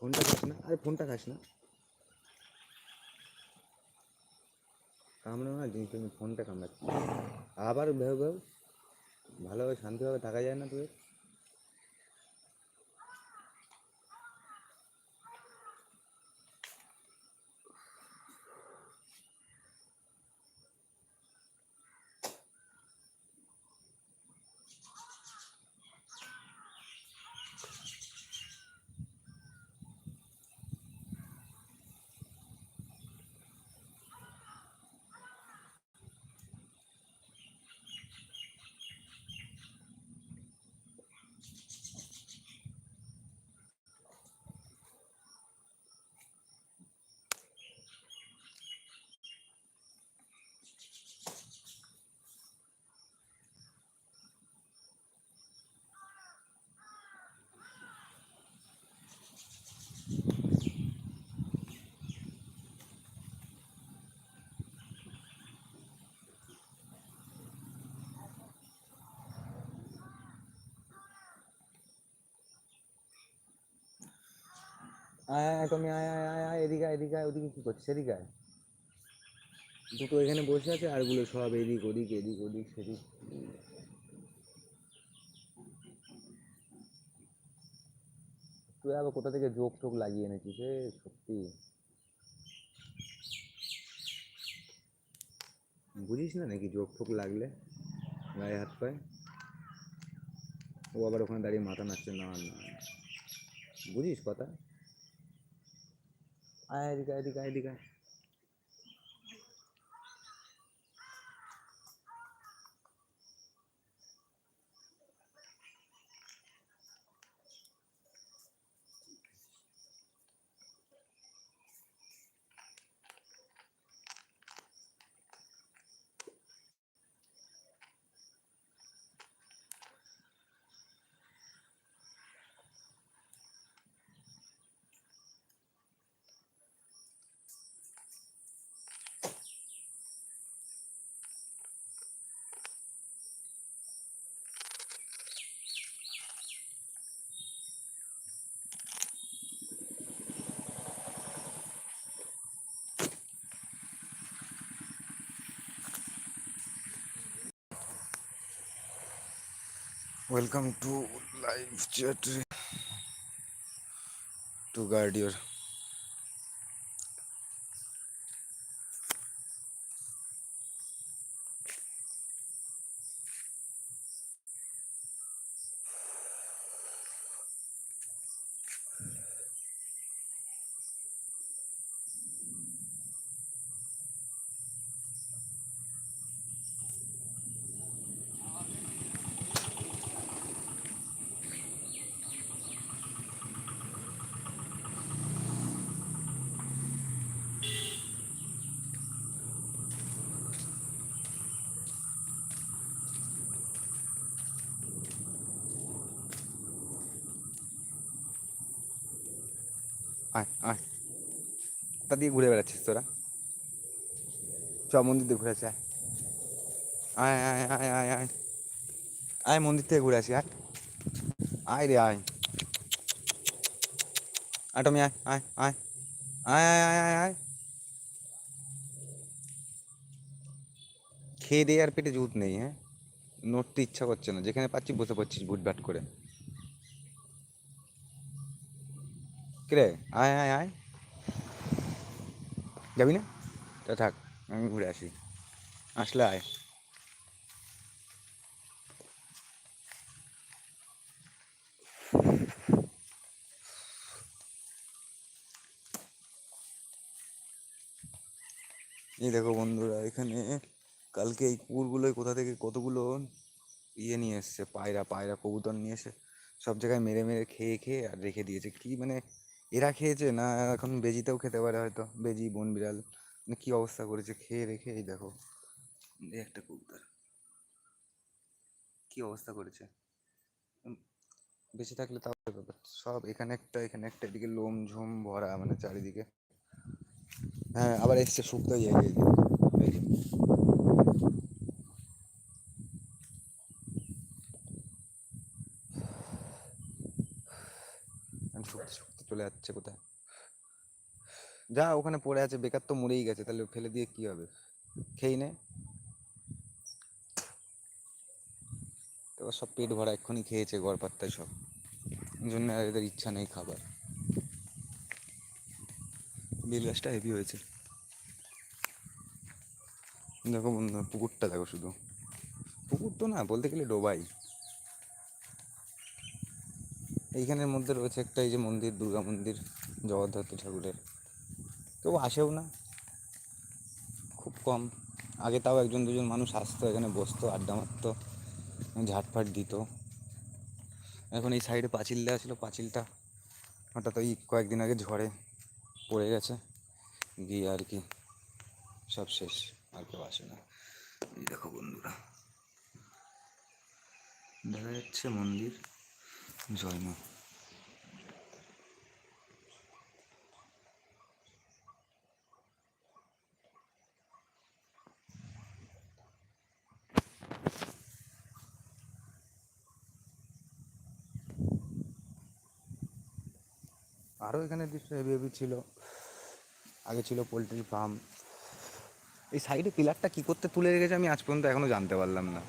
ফোনটা খাস না? আরে ফোনটা খাস না। কামড়ে না জিনিস তুমি ফোনটা কামড়াচ্ছি। আবার ভেউ ভেউ ভালোভাবে শান্তিভাবে থাকা যায় না তুই আয় আয় তুমি আয় আয় আয় আয়, এদিকে এদিকে আয়, ওদিকে কী করছিস? এদিকে আয়। দুটো এখানে বসে আছে আরগুলো সব এদিক ওদিক এদিক ওদিক, সেদিক। তুই আবার কোথা থেকে যোগ টোক লাগিয়ে এনেছিস? রে সত্যি। বুঝিস না নাকি যোগ টোক লাগলে? গায়ে হাত পায়ে। ও আবার ওখানে দাঁড়িয়ে মাথা নাচছে না না। বুঝিস কথা? आया दिखाए दिखाए दिखाए Welcome to live chat. To guard your আয় আয়। দিয়ে ঘুরে বেড়াচ্ছিস তোরা। চ, মন্দির দিয়ে ঘুরে আয়। আয় আয় আয় আয় আয় মন্দির থেকে ঘুরে আসি, আয়। আয় রে, আয়। আয়, টমি, আয় আয় আয়। আয় আয় আয় আয় আয়। খেয়ে দিয়ে আর পেটে জুত নেই হ্যাঁ? নড়তে ইচ্ছা করছে না। যেখানে পাচ্ছি বসে পড়ছিস ভুটভাট করে। কিরে? আয় আয় আয়। যাবি না? তা থাক, আমি ঘুরে আসি। আসলে আয়। এই দেখো বন্ধুরা, এখানে কালকে এই কুকুরগুলোই কোথা থেকে কতগুলো ইয়ে নিয়ে এসছে, পায়রা পায়রা, কবুতর নিয়ে এসে সব জায়গায় মেরে মেরে খেয়ে খেয়ে আর রেখে দিয়েছে। কি মানে এরা খেয়েছে না এখন বেজিতেও খেতে পারে হয়তো? বেজি বন বিড়াল মানে কি অবস্থা করেছে? খেয়ে রেখে এই দেখো, এই একটা কবুতর। কি অবস্থা করেছে? বেঁচে থাকলে তাও সব এখানে একটা এখানে একটা, এদিকে লোম ঝোম ভরা মানে চারিদিকে। হ্যাঁ আবার এসছে শুকতে গেছে এই যে এখন শুকতে শুকতে। চলে যাচ্ছে কোথায়? যা ওখানে পড়ে আছে, বেকার তো মরেই গেছে, তাহলে ফেলে দিয়ে কি হবে? খেয়ে নে। তো সব পেট ভরা, এক্ষুনি খেয়েছে গড় পাত্তায় সব। জন্য আর এদের ইচ্ছা নেই খাবার। বেল গাছটা হেভি হয়েছে। দেখো বন্ধু পুকুরটা দেখো শুধু। পুকুর তো না, বলতে গেলে ডোবাই। এইখানের মধ্যে রয়েছে একটা এই যে মন্দির, দুর্গা মন্দির, জগদ্ধাত্রী ঠাকুরের। কেউ আসেও না। খুব কম। আগে তাও একজন, দুজন মানুষ আসতো, এখানে বসতো, আড্ডা মারতো, ঝাটফাট দিত। এখন এই সাইডে পাঁচিল দেওয়া ছিল, পাঁচিলটা হঠাৎ ওই কয়েকদিন আগে ঝড়ে পড়ে গেছে। গিয়ে আর কি সব শেষ, আর কেউ আসে না। এই দেখো বন্ধুরা। দেখা যাচ্ছে মন্দির জয় মা আরও এখানে হেভি ছিল, আগে ছিল পোলট্রি ফার্ম এই সাইডে পিলারটা কী করতে তুলে রেখেছে আমি আজ পর্যন্ত এখনও জানতে পারলাম না।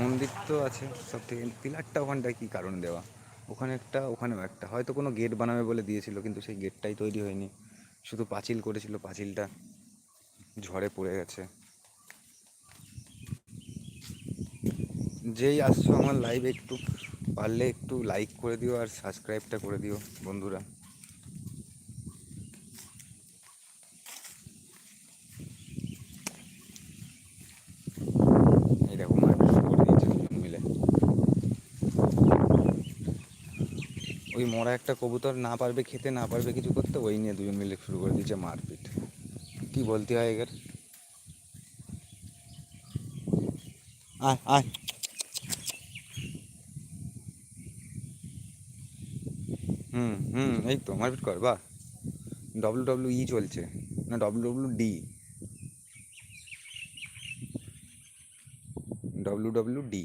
মন্দির তো আছে সব থেকে পিলারটা ওখানটায় কী কারণ দেওয়া? ওখানে একটা, ওখানেও একটা। হয়তো কোনো গেট বানাবে বলে দিয়েছিল, কিন্তু সেই গেটটাই তৈরি হয়নি। শুধু পাঁচিল করেছিল পাঁচিলটা। ঝড়ে পড়ে গেছে। যেই আসছো আমার লাইভে একটু, পারলে একটু লাইক করে দিও আর সাবস্ক্রাইবটা করে দিও বন্ধুরা এই দেখো মারপিট শুরু করে দিয়েছে দুজন মিলে ওই মরা একটা কবুতর না পারবে খেতে, না পারবে কিছু করতে, ওই নিয়ে দুজন মিলে শুরু করে দিয়েছে মারপিট। কি বলতে হয় এদের? আয় হুম হুম, এই তো, মারপিট কর বা ডব্লু ডব্লু ই চলছে, না W W D W W D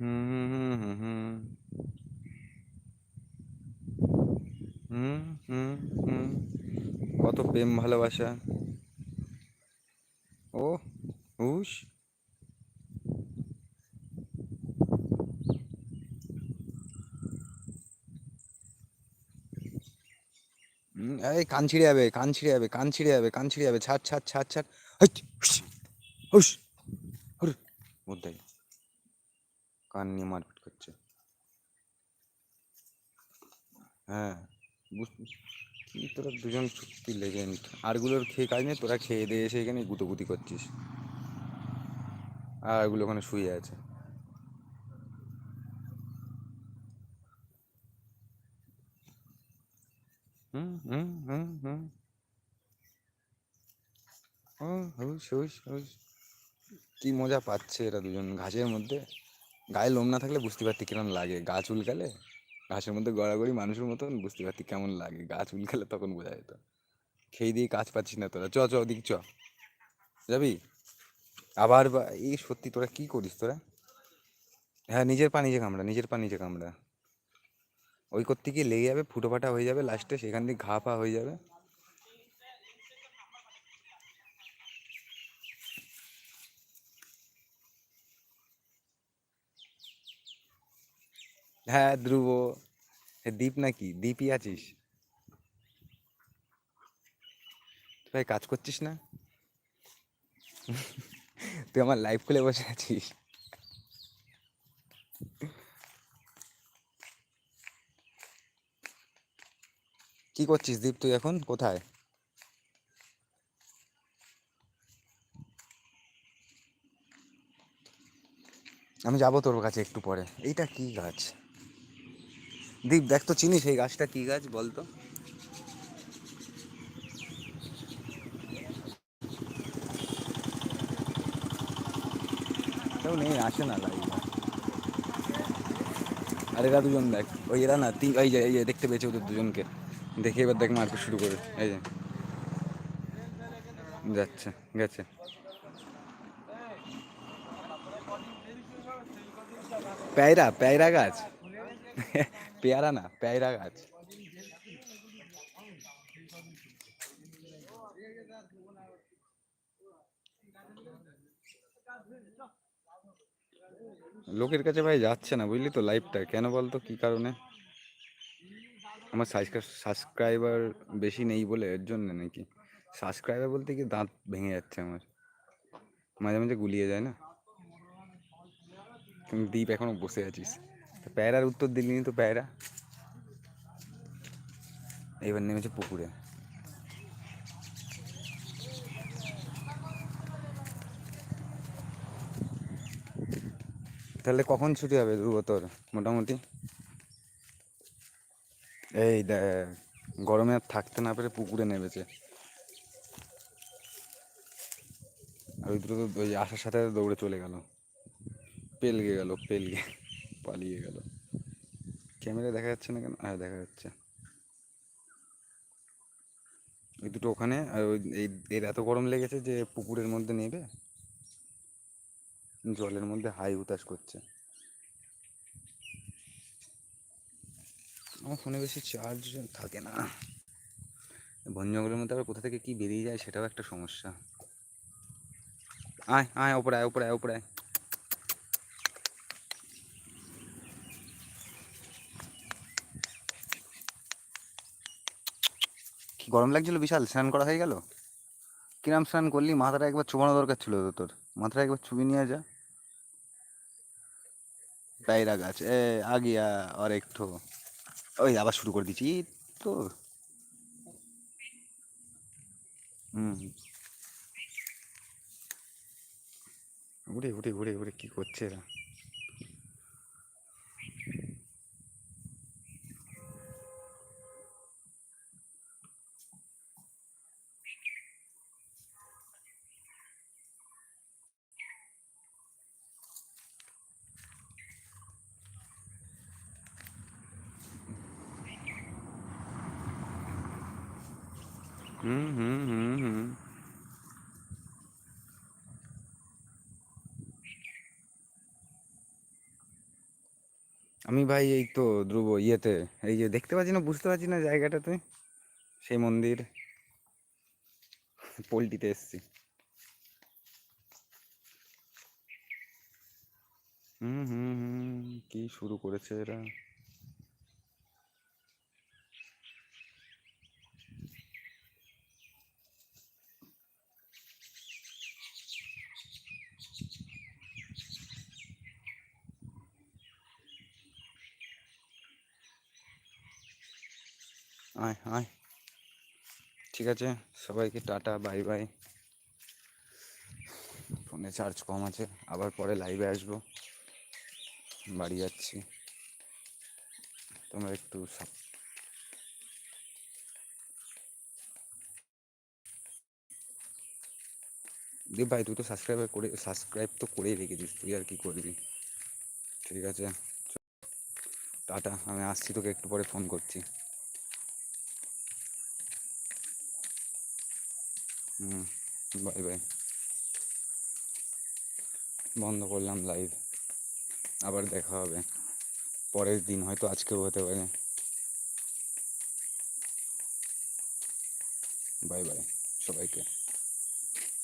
হুম হুম হুম হুম হুম হুম হুম কত প্রেম, ভালোবাসা। ও, হুশ। এই কান ছিঁড়ে যাবে, কান ছিঁড়ে যাবে, কান ছিঁড়ে যাবে, কান ছিঁড়ে যাবে। ছাড় ছাড় ছাড় ছাড়। কান নিয়ে মারপিট করছে। হ্যাঁ বুঝ- কি তোরা দুজন সত্যি লেজেন্ড আরগুলোর খেয়ে কাজ নেই, তোরা খেয়ে দিয়ে এসে এখানে গুতোগুতি করছিস। আর এগুলো ওখানে শুয়ে আছে। হুম হুম হুম হুম। ও কি মজা পাচ্ছে এরা দুজন ঘাসের মধ্যে। গায়ে লোম না থাকলে বুঝতে পারতি কেমন লাগে। গা চুলকালে? ঘাসের মধ্যে গড়াগড়ি মানুষের মতন বুঝতে পারতি কেমন লাগে। গাছ উলকালে তখন বোঝা যেত। খেয়ে দিয়ে কাজ পাচ্ছিস না তোরা। চ চ, ওদিক চ। যাবি? আবার এই সত্যি তোরা কি করিস তোরা? হ্যাঁ নিজের পা নিজে কামড়া, নিজের পা নিজে কামড়া। ওই করতে গিয়ে লেগে যাবে ফুটো ফাটা হয়ে যাবে, লাস্টে সেখান দিয়ে ঘা পা হয়ে যাবে। হ্যাঁ ধ্রুব। দীপ নাকি? দীপই আছিস? তুই ভাই, কাজ করছিস না? তুই আমার লাইভ খুলে বসে আছিস। কি করছিস দীপ তুই এখন? কোথায়? আমি যাব তোর কাছে একটু পরে। এইটা কি গাছ? দীপ, দেখ তো চিনিস এই গাছটা কি গাছ, বল তো। কেউ নেই আসে না লাইভ আর এরা দুজন দেখ, ওই এরা না, তিন, এই যে, এই দেখতে পেয়েছে ওদের দুজনকে। দেখি এবার দেখ মারপিট শুরু করে, এই যে। যাচ্ছে, গেছে। পেয়রা পেয়রা গাছ? পেয়ারা না, পেয়রা গাছ। লোকের কাছে ভাই যাচ্ছে না, বুঝলি তো লাইভটা কেন বলতো, কি কারণে? আমার সাবস্ক্রাইবার বেশি নেই বলে, এর জন্য নাকি? সাবস্ক্রাইবার বলতে কি দাঁত ভেঙে যাচ্ছে আমার। মাঝে মাঝে গুলিয়ে যায় না। তুমি দ্বীপ এখনও বসে আছিস। তো প্যায়রার উত্তর দিলি তো প্যায়রা এবার নেমেছে পুকুরে। তাহলে কখন ছুটি হবে ধ্রুব তোর, মোটামুটি? এই গরমে আর থাকতে না পেরে পুকুরে নেমেছে। আর ওই দুটো ওই আসার সাথে সাথে দৌড়ে চলে গেল। পেলগে গেল, পেলগে। পালিয়ে গেল। ক্যামেরা দেখা যাচ্ছে না কেন? হ্যাঁ দেখা যাচ্ছে। ওই দুটো ওখানে, আর ওই এর এত গরম লেগেছে যে পুকুরের মধ্যে নেবে? জলের মধ্যে হাই উতাস করছে। আমার ফোনে বেশি চার্জ থাকে না। বন জঙ্গলের মধ্যে আবার কোথা থেকে কি বেরিয়ে যায় সেটাও একটা সমস্যা। আয় আয়, ওপরে আয় ওপরে আয় ওপরে আয়। গরম লাগছিল বিশাল, স্নান করা হয়ে গেল? কিরাম স্নান করলি? মাথাটা একবার চুবানো দরকার ছিল তো তোর। মাথাটা একবার চুবি নিয়ে যা। পায়রা গাছ, এ, আগিয়া আর একটু ওই আবার শুরু করে দিচ্ছি। তো। হুম। উড়ে উড়ে উড়ে উড়ে, কি করছে এরা? আমি ভাই এই তো ধ্রুব ইয়েতে, এই যে দেখতে পাচ্ছি না, বুঝতে পারছি না জায়গাটা তুই সেই মন্দির, পোলট্রিতে এসছি। হুম হুম হুম, কি শুরু করেছে এরা? আয় আয়। ঠিক আছে, সবাইকে টাটা, বাই বাই। ফোনে চার্জ কম আছে, আবার পরে লাইভে আসব। বাড়ি যাচ্ছি। তোমরা একটু দীপ ভাই, তুই তো সাবস্ক্রাইব করে সাবস্ক্রাইব তো করেই রেখেছিস, তুই আর কি করবি? ঠিক আছে টাটা, আমি আসছি তোকে একটু পরে ফোন করছি। হুম, বাই বাই। বন্ধ করলাম লাইভ আবার দেখা হবে। পরের দিন, হয়তো আজকেও হতে পারে। বাই বাই, সবাইকে।